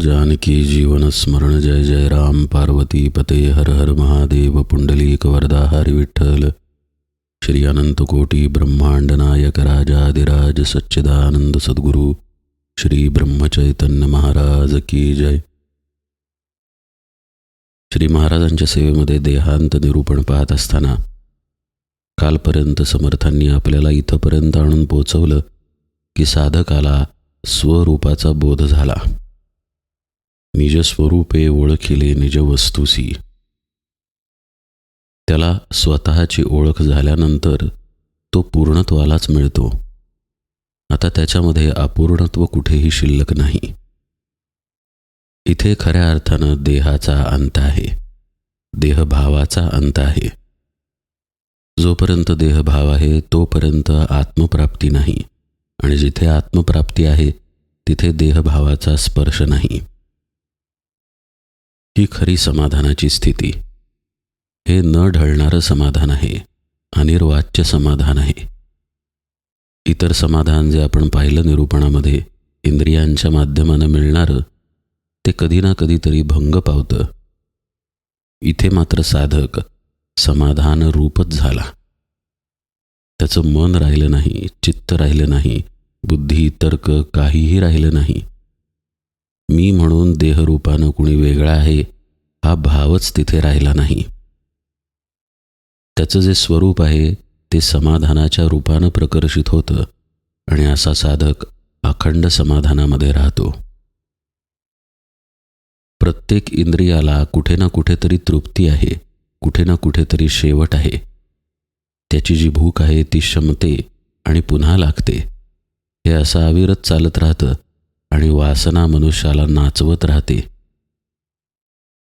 जानकी जीवन स्मरण जय जय राम पार्वती पते हर हर महादेव पुंडलीक वरदा हरि विठ्ठल। श्री अनंत कोटी ब्रह्मांड नायक राजाधिराज सच्चिदानंद सद्गुरु श्री ब्रह्मचैतन्य महाराज की जय। श्री महाराजांच्या सेवेमध्ये देहांत निरूपण पाहत असताना कालपर्यंत समर्थांनी आपल्याला इथंपर्यंत आणून पोचवलं की साधकाला स्वरूपाचा बोध झाला. निजस्वरूपे ओळखिले निज वस्तुसी. त्याला स्वतःची ओळख झाल्यानंतर तो पूर्णत्वालाच मिळतो. आता त्याच्यामध्ये अपूर्णत्व कुठेही शिल्लक नाही. इथे खऱ्या अर्थानं देहाचा अंत आहे. देहभावाचा अंत आहे. जोपर्यंत देहभाव आहे तोपर्यंत आत्मप्राप्ती नाही. आणि जिथे आत्मप्राप्ती आहे तिथे देहभावाचा स्पर्श नाही. ही खरी समाधानाची स्थिती. हे न ढळणारं समाधान आहे अनिर्वाच्य समाधान आहे. इतर समाधान जे आपण पाहिलं निरूपणामध्ये इंद्रियांच्या माध्यमानं मिळणारं ते कधी ना कधीतरी भंग पावतं. इथे मात्र साधक समाधान रूपच झाला. त्याचं मन राहिलं नाही चित्त राहिलं नाही बुद्धी तर्क काहीही राहिलं नाही. मी म्हणून देहरूपानं कुणी वेगळा आहे हा भावच तिथे राहिला नाही. त्याचं जे स्वरूप आहे ते समाधानाच्या रूपानं प्रकर्षित होतं आणि असा साधक अखंड समाधानामध्ये राहतो. प्रत्येक इंद्रियाला कुठे ना कुठेतरी तृप्ती आहे कुठे ना कुठेतरी शेवट आहे. त्याची जी भूक आहे ती शमते आणि पुन्हा लागते. हे असं अविरत चालत राहतं आणि वासना मनुष्याला नाचवत राहते.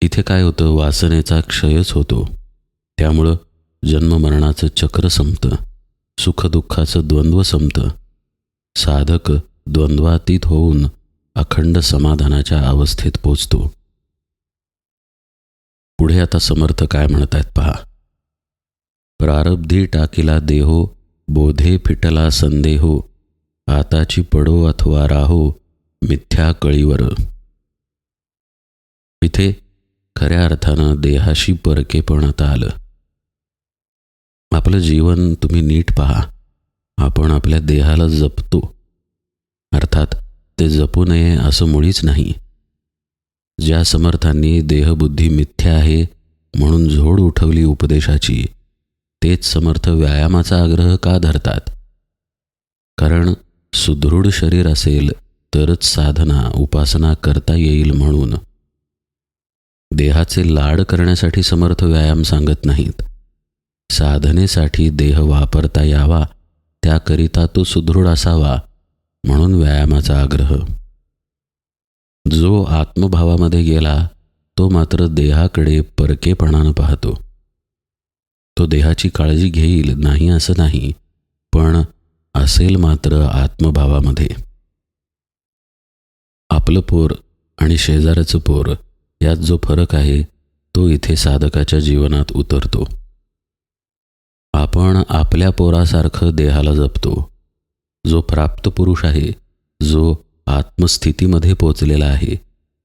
इथे काय होतं? वासनेचा क्षयच होतो. त्यामुळं जन्ममरणाचं चक्र संपतं. सुखदुःखाचं द्वंद्व संपतं. साधक द्वंद्वातीत होऊन अखंड समाधानाच्या अवस्थेत पोचतो. पुढे आता समर्थ काय म्हणत आहेत पहा. प्रारब्धी टाकीला देहो बोधे फिटला संदेहो आताची पडो अथवा राहो मिथ्या कळीवर. इथे खऱ्या अर्थानं देहाशी परकेपण आता आलं. आपलं जीवन तुम्ही नीट पहा. आपण आपल्या देहाला जपतो. अर्थात ते जपू नये असं मुळीच नाही. ज्या समर्थांनी देहबुद्धी मिथ्या आहे म्हणून झोड उठवली उपदेशाची तेच समर्थ व्यायामाचा आग्रह का धरतात? कारण सुदृढ शरीर असेल तरच साधना उपासना करता येईल म्हणून. देहाचे लाड करण्यासाठी समर्थ व्यायाम सांगत नाहीत. साधनेसाठी देह वापरता यावा त्याकरिता तो सुदृढ असावा म्हणून व्यायामाचा आग्रह. जो आत्मभावामध्ये गेला तो मात्र देहाकडे परकेपणानं पाहतो. तो देहाची काळजी घेईल नाही असं नाही पण असेल मात्र आत्मभावामध्ये. आपलं पोर आणि शेजाऱ्याचं पोर यात जो फरक आहे तो इथे साधकाच्या जीवनात उतरतो. आपण आपल्या पोरासारखं देहाला जपतो. जो प्राप्त पुरुष आहे जो आत्मस्थितीमध्ये पोचलेला आहे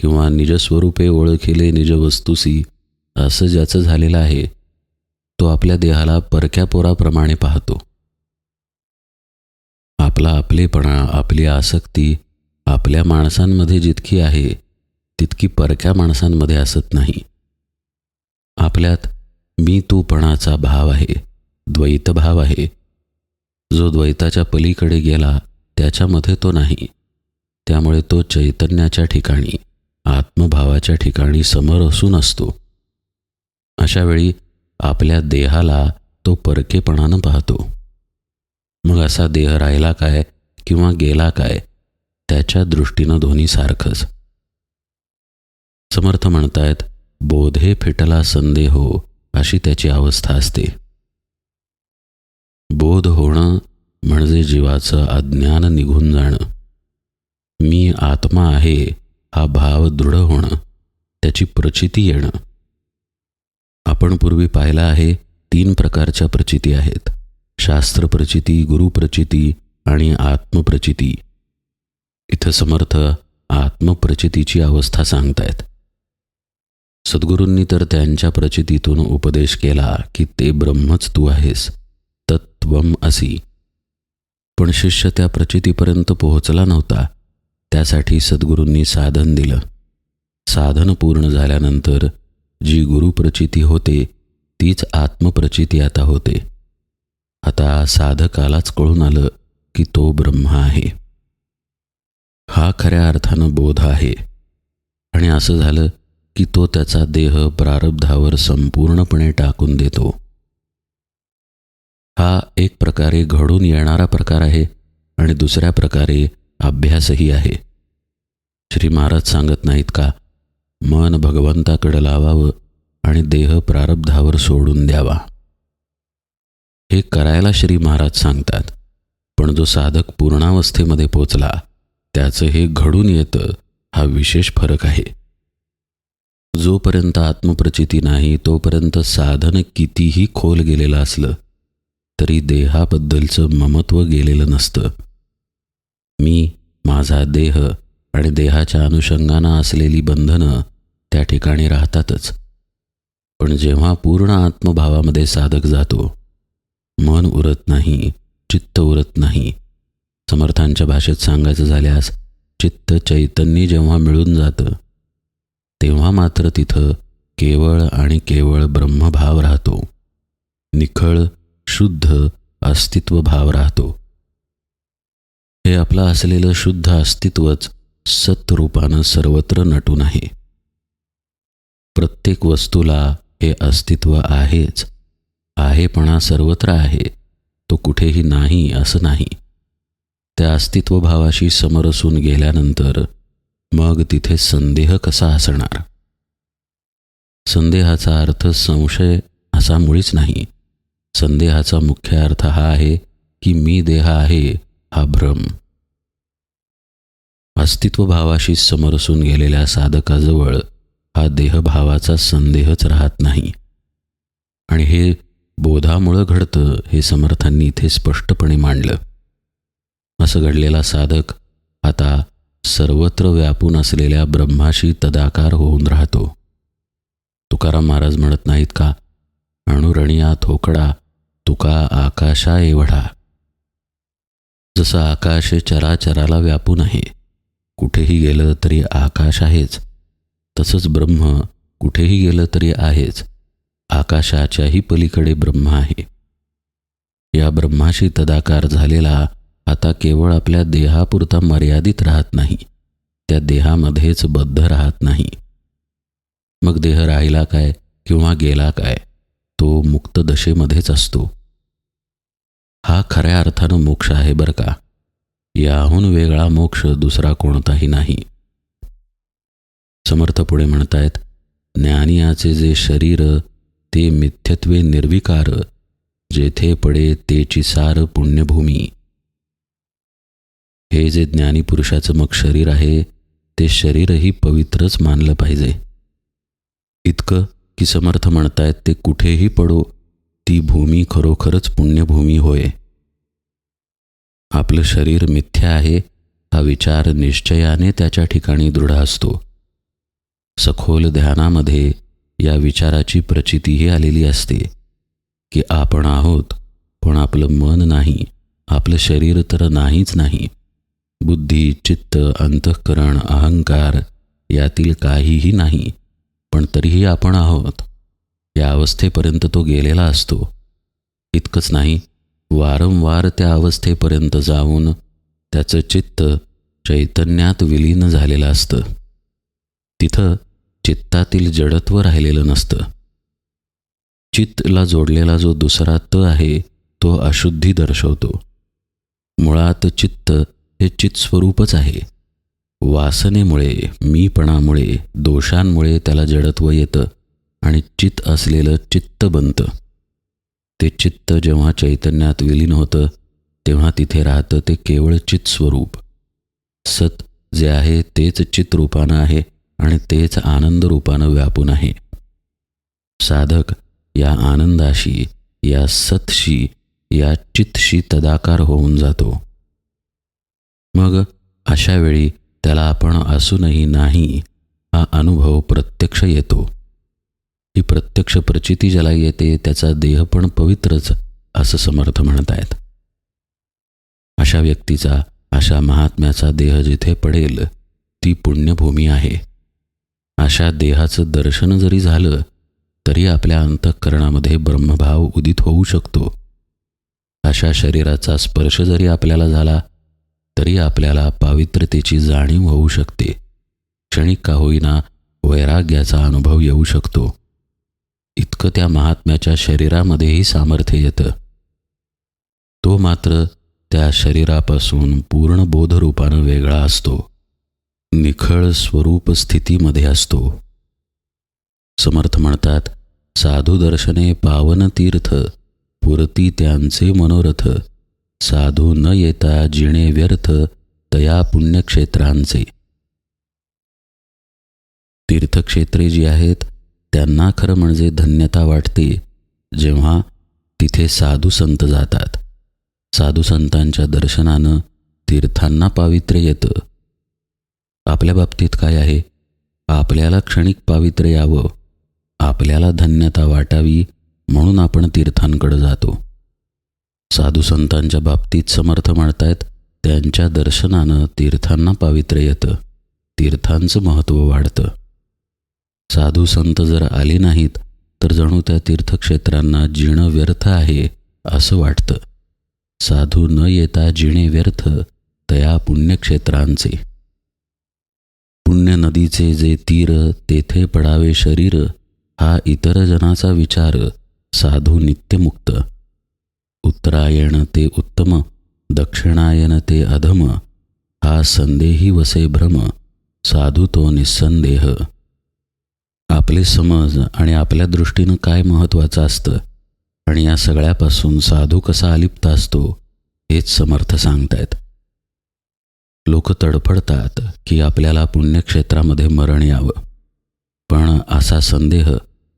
किंवा निजस्वरूपे ओळखिले निजवस्तुसी असं ज्याचं झालेलं आहे तो आपल्या देहाला परक्या पोराप्रमाणे पाहतो. आपला आपलेपणा आपली आसक्ती आपल्या माणसांमध्ये जितकी आहे तितकी परक्या माणसांमध्ये असत नाही. आपल्यात मी तूपणाचा भाव आहे द्वैतभाव आहे. जो द्वैताच्या पलीकडे गेला त्याच्यामध्ये तो नाही. त्यामुळे तो चैतन्याच्या ठिकाणी आत्मभावाच्या ठिकाणी समर असून असतो. अशावेळी आपल्या देहाला तो परकेपणानं पाहतो. मग असा देह राहिला काय किंवा गेला काय त्याच्या दृष्टीनं दोन्ही सारखंच. समर्थ म्हणतायत बोधे फिटला हो अशी त्याची अवस्था असते. बोध होणं म्हणजे जीवाचं अज्ञान निघून जाणं. मी आत्मा आहे हा भाव दृढ होणं त्याची प्रचिती येणं. आपण पूर्वी पाहिला आहे तीन प्रकारच्या प्रचिती आहेत. शास्त्रप्रचिती गुरुप्रचिती आणि आत्मप्रचिती इथं समर्थ आत्मप्रचितीची अवस्था सांगतायत. सद्गुरूंनी तर त्यांच्या प्रचितीतून उपदेश केला की ते ब्रह्मच तू आहेस तत्वम असी. पण शिष्य त्या प्रचितीपर्यंत पोहोचला नव्हता. त्यासाठी सद्गुरूंनी साधन दिलं. साधन पूर्ण झाल्यानंतर जी गुरुप्रचिती होते तीच आत्मप्रचिती आता होते. आता साधकालाच कळून आलं की तो ब्रह्म आहे. हा खऱ्या अर्थानं बोध आहे. आणि असं झालं की तो त्याचा देह प्रारब्धावर संपूर्णपणे टाकून देतो. हा एक प्रकारे घडून येणारा प्रकार आहे आणि दुसऱ्या प्रकारे अभ्यासही आहे. श्री महाराज सांगत नाहीत का? मन भगवंताकडे लावावं आणि देह प्रारब्धावर सोडून द्यावा. हे करायला श्री महाराज सांगतात पण जो साधक पूर्णावस्थेमध्ये पोचला त्याचं हे घडून येतं हा विशेष फरक आहे. जोपर्यंत आत्मप्रचिती नाही तोपर्यंत साधन कितीही खोल गेलेलं असलं तरी देहाबद्दलचं ममत्व गेलेलं नसतं. मी माझा देह आणि देहाच्या अनुषंगानं असलेली बंधनं त्या ठिकाणी राहतातच. पण जेव्हा पूर्ण आत्मभावामध्ये साधक जातो मन उरत नाही चित्त उरत नाही समर्थांच्या भाषेत सांगायचं झाल्यास चित्त चैतन्य जेव्हा मिळून जातं तेव्हा मात्र तिथं केवळ आणि केवळ ब्रह्मभाव राहतो. निखळ शुद्ध अस्तित्व भाव राहतो. हे आपलं असलेलं शुद्ध अस्तित्वच सत्रूपानं सर्वत्र नटून आहे. प्रत्येक वस्तूला हे अस्तित्व आहेच. आहेपणा सर्वत्र आहे. तो कुठेही नाही असं नाही. त्या अस्तित्वभावाशी समरसून गेल्यानंतर मग तिथे संदेह कसा असणार संदेहाचा अर्थ संशय असा मुळीच नाही. संदेहाचा मुख्य अर्थ हा आहे की मी देह आहे हा भ्रम. अस्तित्वभावाशी समरसून गेलेल्या साधकाजवळ हा देहभावाचा संदेहच राहत नाही. आणि हे बोधामुळं घडतं हे समर्थांनी इथे स्पष्टपणे मांडलं. असं घडलेला साधक आता सर्वत्र व्यापून असलेल्या ब्रह्माशी तदाकार होऊन राहतो. तुकाराम महाराज म्हणत नाहीत का अणुरणिया थोकडा तुका आकाशा एवढा जसं आकाश हे चराचराला व्यापून आहे कुठेही गेलं तरी आकाश आहेच. तसंच ब्रह्म कुठेही गेलं तरी आहेच. आकाशाच्याही पलीकडे ब्रह्म आहे. या ब्रह्माशी तदाकार झालेला आता केवळ आपल्या देहापुरता मर्यादित राहत नाही त्या देहामध्येच बद्ध राहत नाही. मग देह राहिला काय किंवा गेला काय तो मुक्त दशेमध्येच असतो. हा खऱ्या अर्थानं मोक्ष आहे बरं का. याहून वेगळा मोक्ष दुसरा कोणताही नाही. समर्थ पुढे म्हणतायत ज्ञानियाचे जे शरीर ते मिथ्यत्वे निर्विकार जेथे पडे तेची सार पुण्यभूमी. हे जे ज्ञानी पुरुषाचं मग शरीर आहे ते शरीरही पवित्रच मानलं पाहिजे. इतकं की समर्थ म्हणतायत ते कुठेही पडो ती भूमी खरोखरच पुण्यभूमी होय. आपलं शरीर मिथ्या आहे हा विचार निश्चयाने त्याच्या ठिकाणी दृढ असतो. सखोल ध्यानामध्ये या विचाराची प्रचितीही आलेली असते की आपण आहोत पण आपलं मन नाही आपलं शरीर तर नाहीच नाही बुद्धी चित्त अंतःकरण अहंकार यातील काहीही नाही पण तरीही आपण आहोत. या अवस्थेपर्यंत तो गेलेला असतो. इतकंच नाही वारंवार त्या अवस्थेपर्यंत जाऊन त्याचं चित्त चैतन्यात विलीन झालेलं असतं. तिथं चित्तातील जडत्व राहिलेलं नसतं. चित्तला जोडलेला जो दुसरा त आहे तो अशुद्धी दर्शवतो. मुळात चित्त हे चित्स्वरूपच आहे. वासनेमुळे मीपणामुळे दोषांमुळे त्याला जडत्व येतं आणि चित्त असलेलं चित्त बनतं. ते चित्त जेव्हा चैतन्यात विलीन होतं तेव्हा तिथे राहतं ते केवळ चित्स्वरूप सत जे आहे तेच चित्रूपानं आहे आणि तेच आनंद रूपानं व्यापून आहे. साधक या आनंदाशी या सतशी या चितशी तदाकार होऊन जातो. मग अशा वेळी त्याला आपण असूनही नाही हा अनुभव प्रत्यक्ष येतो. ही प्रत्यक्ष प्रचिती ज्याला येते त्याचा देह पण पवित्रच असं समर्थ म्हणतायत. अशा व्यक्तीचा अशा महात्म्याचा देह जिथे पडेल ती पुण्यभूमी आहे. अशा देहाचं दर्शन जरी झालं तरी आपल्या अंतःकरणामध्ये ब्रह्मभाव उदित होऊ शकतो. अशा शरीराचा स्पर्श जरी आपल्याला झाला तरी आपल्याला पावित्र्यतेची जाणीव होऊ शकते. क्षणिक का होईना वैराग्याचा अनुभव येऊ शकतो. इतकं त्या महात्म्याच्या शरीरामध्येही सामर्थ्य येतं. तो मात्र त्या शरीरापासून पूर्ण बोधरूपानं वेगळा असतो. निखळ स्वरूप स्थितीमध्ये असतो. समर्थ म्हणतात साधू दर्शने पावन तीर्थ पुरती त्यांचे मनोरथ. साधू न येता जिणे व्यर्थ तया पुण्यक्षेत्रांचे. तीर्थक्षेत्रे जी आहेत त्यांना खरं म्हणजे धन्यता वाटते जेव्हा तिथे साधू संत जातात. साधू संतांच्या दर्शनानं तीर्थांना पावित्र्य येतं. आपल्या बाबतीत काय आहे? आपल्याला क्षणिक पावित्र्य यावं. आपल्याला धन्यता वाटावी म्हणून आपण तीर्थांकडे जातो. साधू संतांच्या बाबतीत समर्थ म्हणतायत त्यांच्या दर्शनानं तीर्थांना पावित्र्य येतं. तीर्थांचं महत्त्व वाढतं. साधू संत जर आले नाहीत तर जणू त्या तीर्थक्षेत्रांना जिणं व्यर्थ आहे असं वाटतं. साधू न येता जिणे व्यर्थ तया पुण्यक्षेत्रांचे. पुण्य नदीचे जे तीर तेथे पडावे शरीर हा इतर जनाचा विचार साधू नित्यमुक्त. उत्तरायण ते उत्तम दक्षिणायन ते अधम हा संदेही वसे भ्रम साधू तो निस्संदेह आपले समज आणि आपल्या दृष्टीनं काय महत्त्वाचं असतं आणि या सगळ्यापासून साधू कसा अलिप्त असतो हेच समर्थ सांगतायत. लोक तडफडतात की आपल्याला पुण्यक्षेत्रामध्ये मरण यावं. पण असा संदेह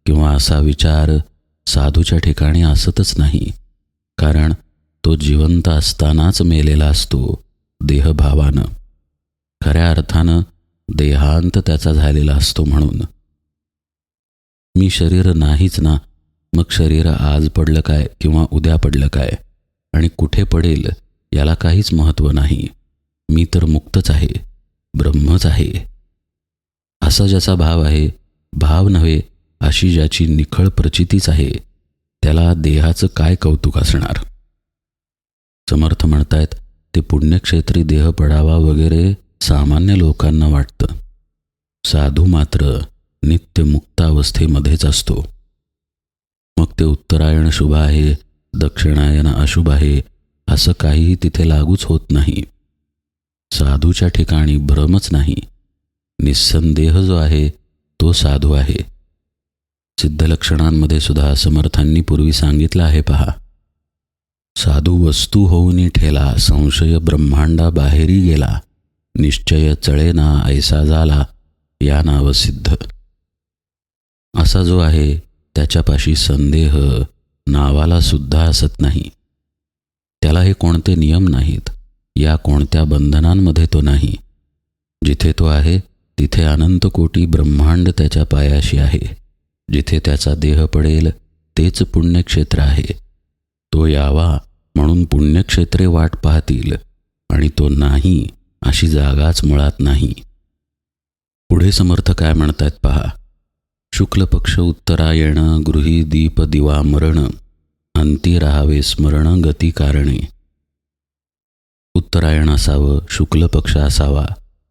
किंवा असा विचार साधूच्या ठिकाणी असतच नाही. कारण तो जिवंत असतानाच मेलेला असतो देहभावानं. खऱ्या अर्थानं देहांत त्याचा झालेला असतो म्हणून. मी शरीर नाहीच ना मग शरीर आज पडलं काय किंवा उद्या पडलं काय आणि कुठे पडेल याला काहीच महत्त्व नाही. मी तर मुक्तच आहे ब्रह्मच आहे. असा ज्याचा भाव आहे भाव नव्हे अशी ज्याची निखळ प्रचितीच आहे. त्याला देहाचं काय कौतुक असणार? समर्थ म्हणतायत ते पुण्यक्षेत्री देह पडावा वगैरे सामान्य लोकांना वाटतं. साधू मात्र नित्य मुक्तावस्थेमध्येच असतो. मग ते उत्तरायण शुभ आहे दक्षिणायन अशुभ आहे असं काहीही तिथे लागूच होत नाही. साधूच्या ठिकाणी भ्रमच नाही. निस्संदेह जो आहे तो साधू आहे. सिद्धलक्षणांमध्ये सुद्धा समर्थांनी पूर्वी सांगितलं आहे पहा. साधू वस्तू होऊनी ठेला संशय ब्रह्मांडा बाहेरी गेला निश्चय चळेना ऐसा झाला या नाव सिद्ध. असा जो आहे त्याच्यापाशी संदेह नावाला सुद्धा असत नाही. त्याला हे कोणते नियम नाहीत या कोणत्या बंधनांमध्ये तो नाही. जिथे तो आहे तिथे अनंत कोटी ब्रह्मांड त्याच्या पायाशी आहे. जिथे त्याचा देह पडेल तेच पुण्यक्षेत्र आहे. तो यावा म्हणून पुण्यक्षेत्रे वाट पाहतील आणि तो नाही अशी जागाच मुळात नाही. पुढे समर्थ काय म्हणतायत पहा. शुक्ल पक्ष उत्तरायण गृही दीप दिवा मरण अंती राहावे स्मरण गती कारणे. उत्तरायण असावं शुक्ल पक्ष असावा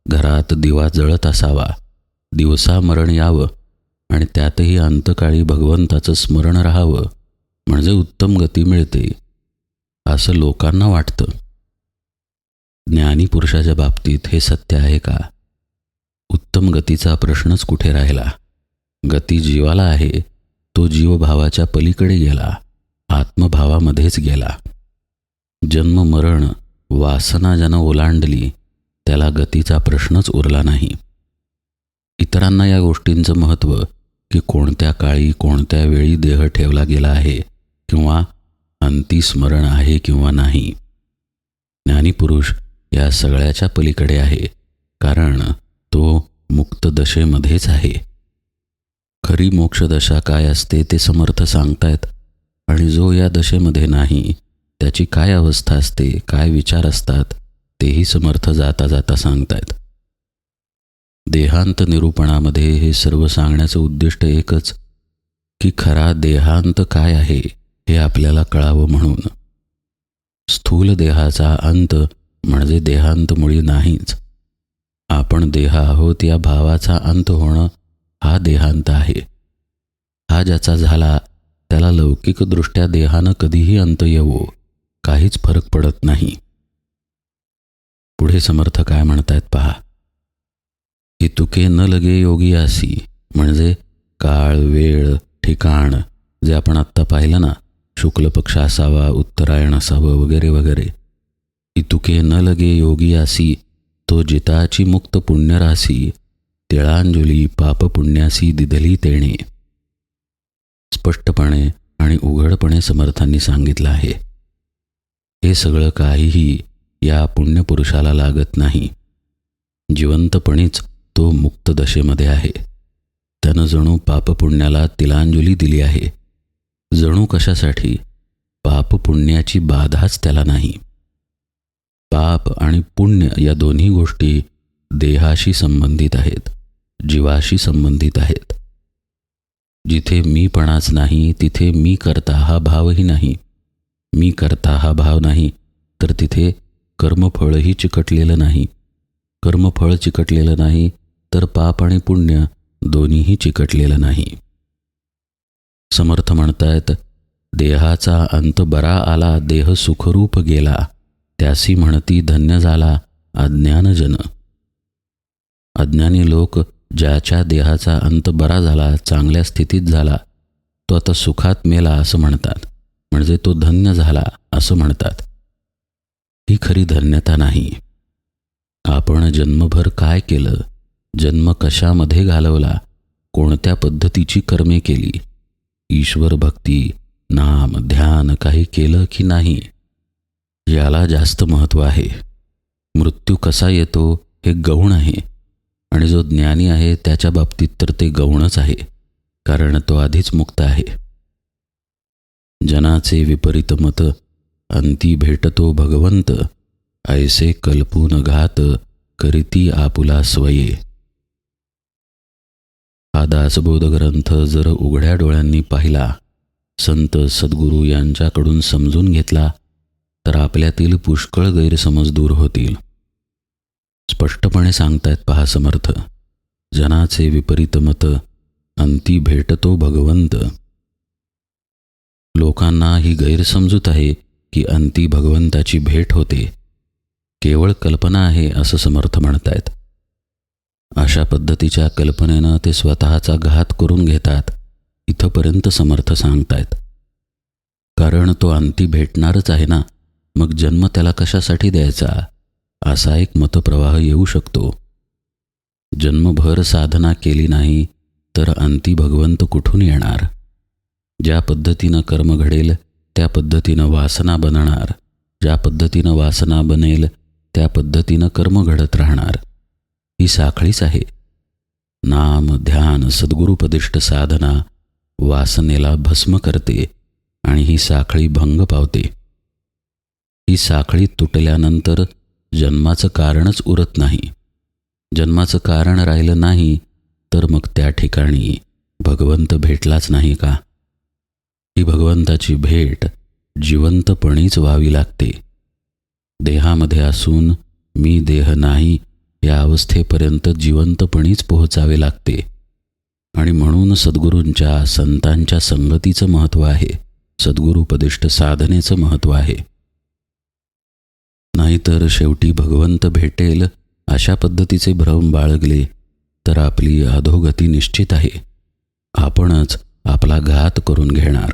घरात दिवा जळत असावा दिवसा मरण यावं आणि त्यातही अंतकाळी भगवंताचं स्मरण राहावं म्हणजे उत्तम गती मिळते असं लोकांना वाटतं. ज्ञानी पुरुषाच्या बाबतीत हे सत्य आहे का? उत्तम गतीचा प्रश्नच कुठे राहिला? गती जीवाला आहे तो जीवभावाच्या पलीकडे गेला आत्मभावामध्येच गेला. जन्म मरण वासना ज्यानं ओलांडली त्याला गतीचा प्रश्नच उरला नाही. इतरांना या गोष्टींचं महत्त्व की कोणत्या काळी कोणत्या वेळी देह ठेवला गेला आहे किंवा अंतिस्मरण आहे किंवा नाही. ज्ञानीपुरुष या सगळ्याच्या पलीकडे आहे कारण तो मुक्त दशेमध्येच आहे. खरी मोक्षदशा काय असते ते समर्थ सांगतायत आणि जो या दशेमध्ये नाही त्याची काय अवस्था असते काय विचार असतात तेही समर्थ जाता जाता सांगतायत. देहांत निरूपणामध्ये हे सर्व सांगण्याचं उद्दिष्ट एकच की खरा देहांत काय आहे हे आपल्याला कळावं म्हणून. स्थूल देहाचा अंत म्हणजे देहांत मुळी नाहीच. आपण देह आहोत या भावाचा अंत होणं हा देहांत आहे. हा ज्याचा झाला त्याला लौकिकदृष्ट्या देहानं कधीही अंत येवो काहीच फरक पडत नाही. पुढे समर्थ काय म्हणतायत पहा. ती तुके न लगे योगी आसी. म्हणजे काळ वेळ ठिकाण जे आपण आत्ता पाहिलं ना शुक्ल पक्ष असावा उत्तरायण असावं वगैरे वगैरे. इतुके तुके न लगे योगी आसी तो जिताची मुक्त पुण्यरासी तिळांजुली पाप पुण्यासी दिदली तेणे. स्पष्टपणे आणि उघडपणे समर्थांनी सांगितलं आहे. हे सगळं काहीही या पुण्यपुरुषाला लागत नाही. जिवंतपणीच तो मुक्त दशेमध्ये आहे. त्यानं जणू पापपुण्याला तिलांजली दिली आहे. जणू कशासाठी? पापपुण्याची बाधाच त्याला नाही. पाप आणि पुण्य या दोन्ही गोष्टी देहाशी संबंधित आहेत जीवाशी संबंधित आहेत. जिथे मीपणाच नाही तिथे मी करता हा भावही नाही. मी करता हा भाव नाही तर तिथे कर्मफळही चिकटलेलं नाही. कर्मफळ चिकटलेलं नाही तर पाप आणि पुण्य दोन्हीही चिकटलेलं नाही. समर्थ म्हणतायत देहाचा अंत बरा आला देह सुखरूप गेला. त्यासी म्हणती धन्य झाला अज्ञानजन. अज्ञानी लोक ज्याच्या देहाचा अंत बरा झाला चांगल्या स्थितीत झाला तो आता सुखात मेला असं म्हणतात. म्हणजे तो धन्य झाला असं म्हणतात. ही खरी धन्यता नाही. आपण जन्मभर काय केलं? जन्म कशामध्ये घालवला कोणत्या पद्धतीची कर्मे केली ईश्वर भक्ती नाम ध्यान काही केलं की नाही याला जास्त महत्त्व आहे. मृत्यू कसा येतो हे गौण आहे आणि जो ज्ञानी आहे त्याच्या बाबतीत तर ते गौणच आहे कारण तो आधीच मुक्त आहे. जनाचे विपरीत मत अंती भेटतो भगवंत ऐसे कल्पून घात करीती आपुला स्वये. हा दासबोध ग्रंथ जर उघड्या डोळ्यांनी पाहिला संत सद्गुरू यांच्याकडून समजून घेतला तर आपल्यातील पुष्कळ गैरसमज दूर होतील. स्पष्टपणे सांगतायत पहा समर्थ जनाचे विपरीत मत अंती भेटतो भगवंत. लोकांना ही गैरसमजूत आहे की अंती भगवंताची भेट होते. केवळ कल्पना आहे असं समर्थ म्हणतायत. अशा पद्धतीच्या कल्पनेनं ते स्वतःचा घात करून घेतात इथंपर्यंत समर्थ सांगतायत. कारण तो अंती भेटणारच आहे ना मग जन्म त्याला कशासाठी द्यायचा? असा एक मतप्रवाह येऊ शकतो. जन्मभर साधना केली नाही तर अंती भगवंत कुठून येणार? ज्या पद्धतीनं कर्म घडेल त्या पद्धतीनं वासना बनणार. ज्या पद्धतीनं वासना बनेल त्या पद्धतीनं कर्म घडत राहणार. ही साखळीच आहे. नाम ध्यान सद्गुरुपदिष्ट साधना वासनेला भस्म करते आणि ही साखळी भंग पावते. ही साखळी तुटल्यानंतर जन्माचं कारणच उरत नाही. जन्माचं कारण राहिलं नाही तर मग त्या ठिकाणी भगवंत भेटलाच नाही का? ही भगवंताची भेट जिवंतपणीच व्हावी लागते. देहामध्ये असून मी देह नाही या अवस्थेपर्यंत जिवंतपणीच पोहोचावे लागते. आणि म्हणून सद्गुरूंच्या संतांच्या संगतीचं महत्त्व आहे. सद्गुरुपदिष्ट साधनेचं महत्त्व आहे. नाहीतर शेवटी भगवंत भेटेल अशा पद्धतीचे भ्रम बाळगले तर आपली अधोगती निश्चित आहे. आपणच आपला घात करून घेणार.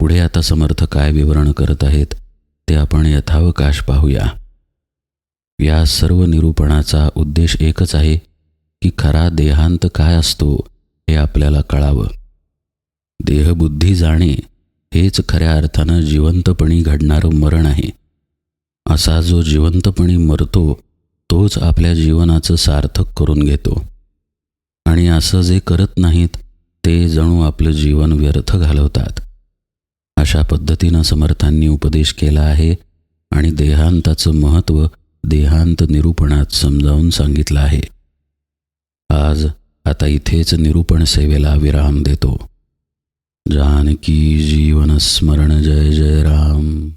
पुढे आता समर्थ काय विवरण करत आहेत ते आपण यथावकाश पाहूया. या सर्व निरूपणाचा उद्देश एकच आहे की खरा देहांत काय असतो हे आपल्याला कळावं. देहबुद्धी जाणे हेच खऱ्या अर्थानं जिवंतपणी घडणारं मरण आहे. असा जो जिवंतपणी मरतो तोच आपल्या जीवनाचं सार्थक करून घेतो. आणि असं जे करत नाहीत ते जणू आपलं जीवन व्यर्थ घालवतात. अशा पद्धतीनं समर्थांनी उपदेश केला आहे आणि देहांताचं महत्त्व देहांत निरूपणात समजावून सांगितलं आहे. आज आता इथेच निरूपण सेवेला विराम देतो. जानकी जीवन स्मरण जय जय राम.